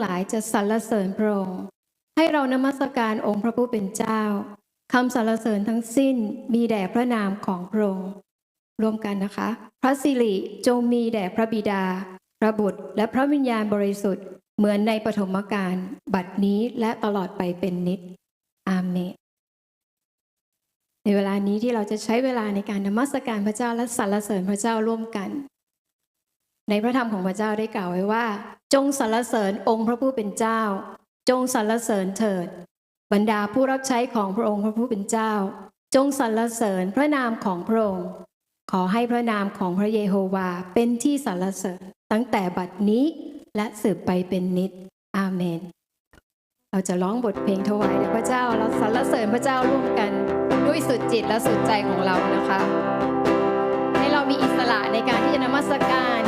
หลายจะสรรเสริญพระองค์ให้เรานมัสการองค์พระผู้เป็นเจ้าคำสรรเสริญทั้งสิ้นมีแด่พระนามของพระองค์รวมกันนะคะ พระสิริจงมีแด่พระบิดา พระบุตร และพระวิญญาณบริสุทธิ์ เหมือนในปฐมกาลบัดนี้และตลอดไปเป็นนิจอาเมนในเวลานี้ที่เราจะใช้เวลาในการนมัสการพระเจ้าและสรรเสริญพระเจ้าร่วมกัน ในพระธรรมของพระเจ้าได้กล่าวไว้ว่า จงสรรเสริญองค์พระผู้เป็นเจ้า จงสรรเสริญเถิด บรรดาผู้รับใช้ของพระองค์พระผู้เป็นเจ้า จงสรรเสริญพระนามของพระองค์ ขอให้พระนามของพระเยโฮวาเป็นที่สรรเสริญตั้งแต่บัดนี้และสืบไปเป็นนิจอาเมน เราจะร้องบทเพลงถวายแด่พระเจ้าเราสรรเสริญพระเจ้าร่วมกันด้วยสุดจิตและสุดใจของเรานะคะ ให้เรามีอิสระในการที่จะนมัสการ